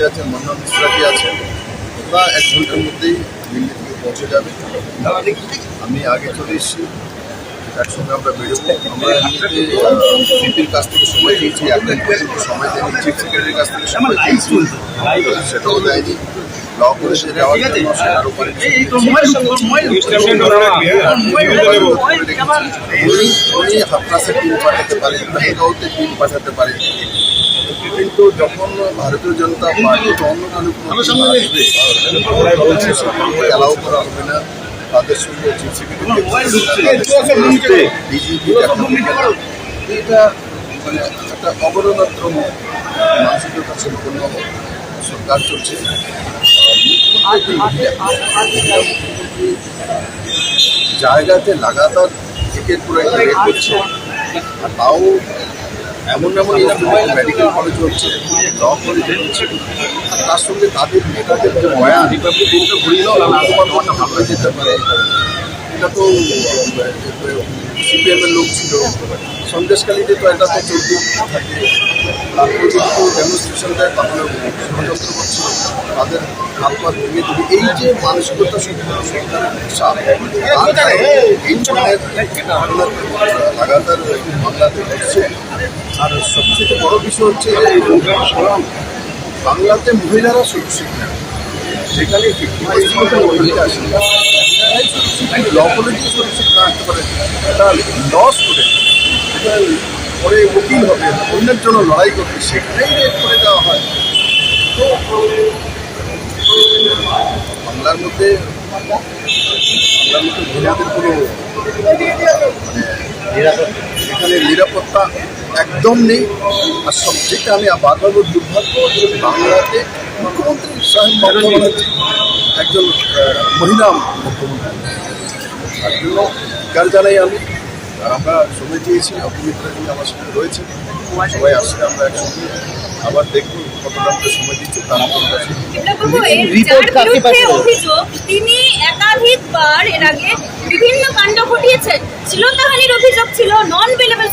ব্যানার্জি আছেন মন্না মিশ্রাজি আছেন? ওরা এক ঘণ্টার মধ্যেই দিল্লি থেকে পৌঁছে যাবে। আমি আগে চলে এসেছি। একসঙ্গে আমরা বেরোবো। আমরা সিপির কাছ থেকে সময় একদিন সময় দেয়নি চিফ সেক্রেটারির কাছ থেকে সময় চেয়েছি। সেটাও দেয়নি। ল কলেজে যাওয়ার জন্য সেটার উপরে উনি উনি হাতরাসে টিম পাঠাতে পারেন মেহেগাঁওতে টিম পাঠাতে পারেন কিন্তু যখন ভারতীয় জনতা পার্টি অন্য কোনো অ্যালাউ করা হবে না। তাদের সঙ্গে এটা মানে একটা অবরোধাত্র মানসিকতা সম্পূর্ণ সরকার চলছে। জায়গাতে লাগাতার একের পর করছে তাও এমন এমন ইনস্টিটিউট মেডিকেল কলেজ হচ্ছে তার সঙ্গে তাদের নেতাদের যে বয়ান তিনটে ঘুরিয়ে দাও না তোমার ঘরটা ভাবনা যেতে পারে। এটা তো সিপিএমের লোক ছিল। সন্দেশকালীতে তো এটা তো চলতে থাকে। তারপর যদি কেউ ডেমনস্ট্রেশন দেয়, তাহলে ষড়যন্ত্র করছিল তাদের হাত পা ভেঙে দিবে। এই যে মানসিকতা এই লাগাতার বাংলাতে আর সবচেয়ে বড় বিষয় হচ্ছে যে বাংলাতে মহিলারা সুরক্ষিত সেখানে মহিলা আসে। ল কলেজে সুরক্ষিত না হতে পারে একটা ল স্টুডেন্ট পরে উকিল হবে অন্যের জন্য লড়াই করবে সেখানেই রেট করে দেওয়া হয় তো বাংলার মধ্যে মহিলাদের কোনো মানে এখানে নিরাপত্তা একদম নেই। আর সবথেকে আমি বারবার দুর্ভাগ্য বাংলাতে মুখ্যমন্ত্রী স্বয়ং মমতা একজন মহিলা মুখ্যমন্ত্রী। তার জন্য কার জানাই আমি। আর আমরা সময় চেয়েছি অপমিত্রাজি আমার সঙ্গে রয়েছে সবাই আসলে আমরা একসঙ্গে আবার দেখব কতটা আমরা সময় দিচ্ছি তার আপনার কাছে রিপোর্ট কাকে অভিযোগ তিনি একাধিকবার এর আগে বিভিন্ন কাণ্ড ঘটিয়েছেন। শ্লীলতাহানির অভিযোগ ছিল নন বেলেবল